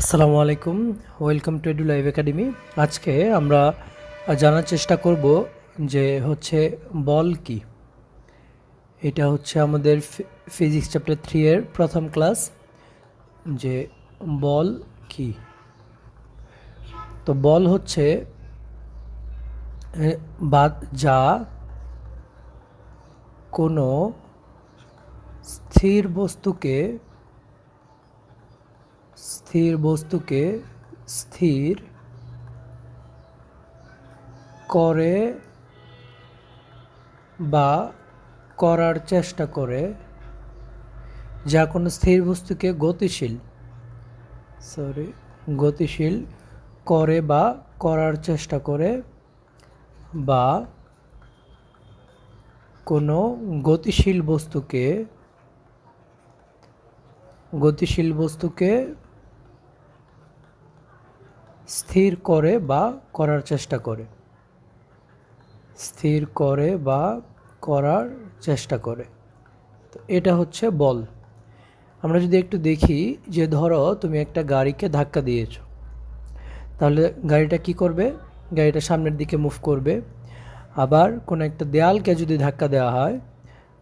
আসসালামু আলাইকুম। Welcome to edu live academy আজকে আমরা জানার চেষ্টা করব যে হচ্ছে বল কি। এটা হচ্ছে আমাদের ফিজিক্স চ্যাপ্টার থ্রি এর প্রথম ক্লাস যে বল কি। তো বল হচ্ছে বাদ যা কোনো স্থির বস্তুকে স্থির বস্তুকে স্থির করে বা করার চেষ্টা করে যা কোনো স্থির বস্তুকে গতিশীল সরি গতিশীল করে বা করার চেষ্টা করে বা কোনো গতিশীল বস্তুকে গতিশীল বস্তুকে স্থির করে বা করার চেষ্টা করে। স্থির করে বা করার চেষ্টা করে। তো এটা হচ্ছে বল। আমরা যদি একটু দেখি যে ধরো তুমি একটা গাড়িকে ধাক্কা দিয়েছ। তাহলে গাড়িটা কি করবে? গাড়িটা সামনের দিকে মুভ করবে। আবার কোনো একটা দেয়ালকে যদি ধাক্কা দেওয়া হয়,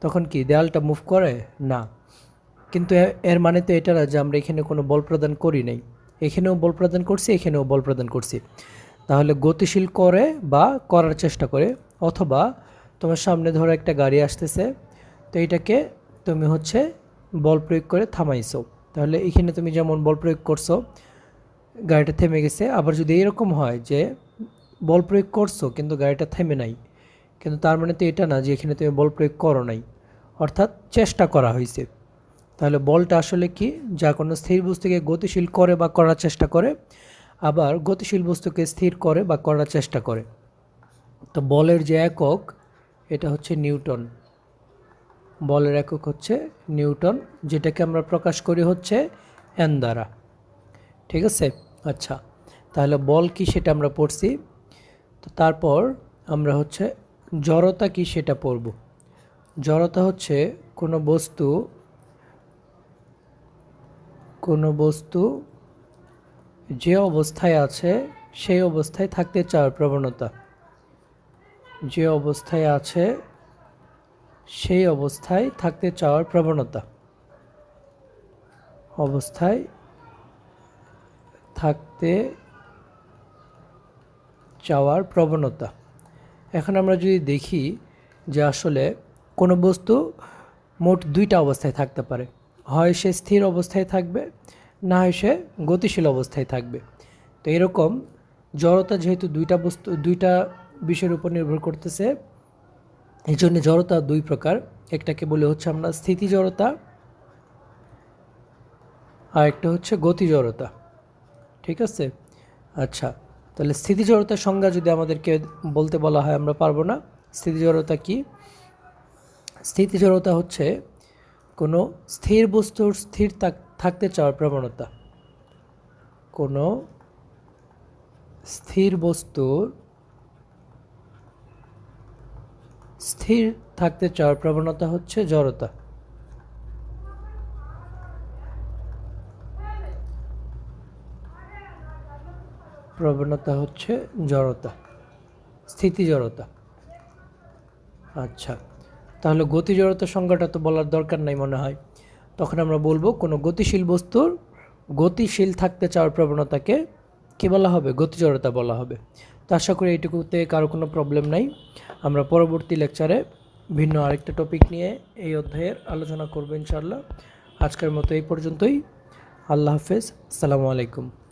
তখন কি দেয়ালটা মুভ করে? না। কিন্তু এর মানে তো এটা না যে আমরা এখানে কোনো বল প্রদান করি নাই। এখানেও বল প্রদান করছি, এখানেও বল প্রদান করছি। তাহলে গতিশীল করে বা করার চেষ্টা করে, অথবা তোমার সামনে ধরো একটা গাড়ি আসতেছে, তো এইটাকে তুমি হচ্ছে বল প্রয়োগ করে থামাইছো। তাহলে এখানে তুমি যেমন বল প্রয়োগ করছ, গাড়িটা থেমে গেছে। আবার যদি এরকম হয় যে বল প্রয়োগ করছ, কিন্তু গাড়িটা থেমে নাই, কিন্তু তার মানে তো এটা না যে এখানে তুমি বল প্রয়োগ করো নাই, অর্থাৎ চেষ্টা করা হয়েছে। তাহলে বলটা আসলে কি? যা কোনো স্থির বস্তুকে গতিশীল করে বা করার চেষ্টা করে, আবার গতিশীল বস্তুকে স্থির করে বা করার চেষ্টা করে। তো বলের যে একক, এটা হচ্ছে নিউটন। বলের একক হচ্ছে নিউটন, যেটাকে আমরা প্রকাশ করি হচ্ছে এন দ্বারা। ঠিক আছে? আচ্ছা তাহলে বল কি সেটা আমরা পড়ছি? তো তারপর আমরা হচ্ছে জড়তা কি সেটা পড়ব। জড়তা হচ্ছে কোনো বস্তু কোনো বস্তু যে অবস্থায় আছে, সেই অবস্থায় থাকতে চাওয়ার প্রবণতা। যে অবস্থায় আছে, সেই অবস্থায় থাকতে চাওয়ার প্রবণতা। অবস্থায় থাকতে চাওয়ার প্রবণতা। এখন আমরা যদি দেখি যে আসলে কোনো বস্তু মোট দুইটা অবস্থায় থাকতে পারে। হয় সে স্থির অবস্থায় থাকবে, না হয় সে গতিশীল অবস্থায় থাকবে। তো এরকম জড়তা যেহেতু দুইটা বস্তু, দুইটা বিষয়ের উপর নির্ভর করতেছে এই জন্য জড়তা দুই প্রকার। একটাকে বলে হচ্ছে আমরা স্থিতি জড়তা, আর একটা হচ্ছে গতি জড়তা। ঠিক আছে? আচ্ছা তাহলে স্থিতি জড়তার সংজ্ঞা যদি আমাদেরকে বলতে বলা হয়, আমরা পারব না। স্থিতি জড়তা কি? স্থিতি জড়তা হচ্ছে কোনো স্থির বস্তুর স্থির থাক- থাকতে চাওয়ার প্রবণতা। কোনো স্থির বস্তুর স্থির থাকতে চাওয়ার প্রবণতা হচ্ছে জড়তা। প্রবণতা হচ্ছে জড়তা, স্থিতি জড়তা। আচ্ছা। তাহলে গতি জড়তা সংজ্ঞাটা তো বলার দরকার নাই মনে হয়। তখন আমরা বলব, কোনো গতিশীল বস্তুর গতিশীল থাকতে চাওয়ার প্রবণতাকে কী বলা হবে? গতি জড়তা বলা হবে। তো আশা করি এইটুকুতে কারও কোনো প্রবলেম নাই। আমরা পরবর্তী লেকচারে ভিন্ন আরেকটা টপিক নিয়ে এই অধ্যায়ের আলোচনা করব ইনশাল্লাহ আজকের মতো এই পর্যন্তই। আল্লাহ হাফেজ। আসসালামু আলাইকুম।